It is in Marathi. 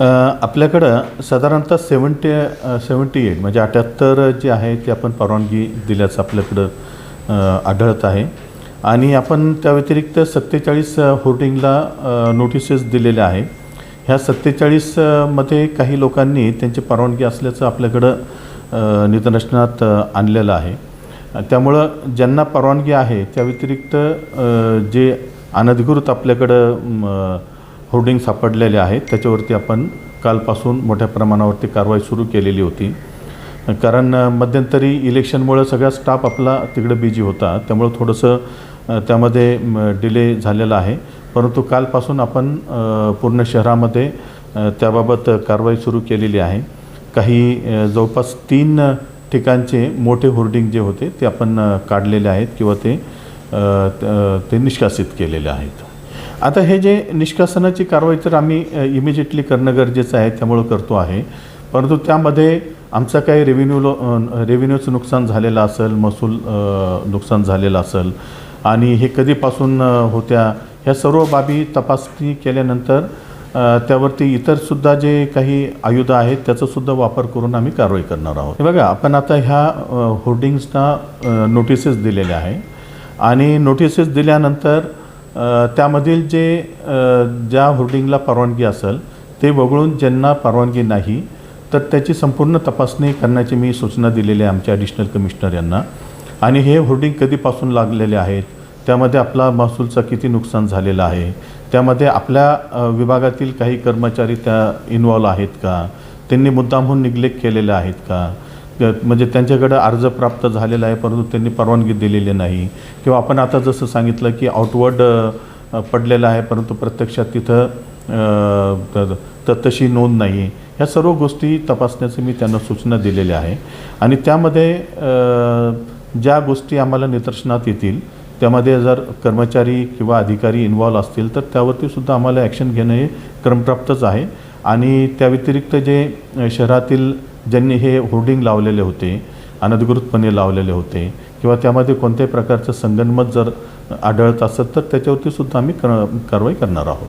आपल्याकडं साधारणतः सेवन्टी सेवन्टी एट म्हणजे अठ्याहत्तर जे आहे ते आपण परवानगी दिल्याचं आपल्याकडं आढळत आहे. आणि आपण त्या व्यतिरिक्त सत्तेचाळीस होर्डिंगला नोटिसेस दिलेल्या आहे. ह्या सत्तेचाळीसमध्ये काही लोकांनी त्यांची परवानगी असल्याचं आपल्याकडं निदर्शनात आणलेलं आहे. त्यामुळं ज्यांना परवानगी आहे त्या व्यतिरिक्त जे अनधिकृत आपल्याकडं होर्डिंग सापडलेले आहेत. त्याच्यावरती आपण कालपासून मोठ्या प्रमाणावरती कारवाई सुरू केलेली होती. कारण मध्यंतरी इलेक्शनमुळं सगळा स्टाफ आपला तिकडे बिजी होता. त्यामुळं थोडंसं त्यामध्ये डिले झालेला आहे. परंतु कालपासून आपण पूर्ण शहरामध्ये त्याबाबत कारवाई सुरू केलेली आहे. काही जवळपास तीन ठिकाणचे मोठे होर्डिंग जे होते ते आपण काढलेले आहेत किंवा ते ते निष्कासित केलेले आहेत. आता हे जे निष्कासनाची कारवाई तर आम्ही इमिजिएटली करणं गरजेचं आहे त्यामुळं करतो आहे. परंतु त्यामध्ये आमचा काही रेव्हेन्यू लो रेव्हेन्यूचं नुकसान झालेलं असेल महसूल नुकसान झालेलं असेल आणि हे कधीपासून होत्या ह्या सर्व बाबी तपासणी केल्यानंतर त्यावरती इतरसुद्धा जे काही आयुध आहेत त्याचासुद्धा वापर करून आम्ही कारवाई करणार आहोत. हे बघा आपण आता ह्या होर्डिंग्सना नोटिसेस दिलेल्या आहे. आणि नोटिसेस दिल्यानंतर त्यामधील जे ज्या होर्डिंगला परवानगी असेल ते वगळून ज्यांना परवानगी नाही तर त्याची संपूर्ण तपासणी करण्याची मी सूचना दिलेली आहे आमच्या ॲडिशनल कमिशनर यांना. आणि हे होर्डिंग कधीपासून लागलेले आहेत त्यामध्ये आपला महसूलचा किती नुकसान झालेलं आहे त्यामध्ये आपल्या विभागातील काही कर्मचारी त्या इन्वॉल्व आहेत का त्यांनी मुद्दामहून निग्लेक्ट केलेले आहेत का म्हणजे त्यांच्याकडं अर्ज प्राप्त झालेला आहे परंतु त्यांनी परवानगी दिलेली नाही. किंवा आपण आता जसं सांगितलं की आउटवर्ड पडलेलं आहे परंतु प्रत्यक्षात तिथं तर त- तशी नोंद नाही. ह्या सर्व गोष्टी तपासण्याचं मी त्यांना सूचना दिलेल्या आहे. आणि त्यामध्ये ज्या गोष्टी आम्हाला निदर्शनात येतील त्यामध्ये जर कर्मचारी किंवा अधिकारी इन्व्हॉल्व असतील तर त्यावरती सुद्धा आम्हाला ॲक्शन घेणं हे क्रमप्राप्तच आहे. आणि त्या व्यतिरिक्त जे शहरातील ज्यांनी हे होर्डिंग लावलेले होते अनधिकृतपणे लावलेले होते किंवा त्यामध्ये कोणत्याही प्रकारचं संगनमत जर आढळत असत तर त्याच्यावरती सुद्धा आम्ही कर कारवाई करणार आहोत.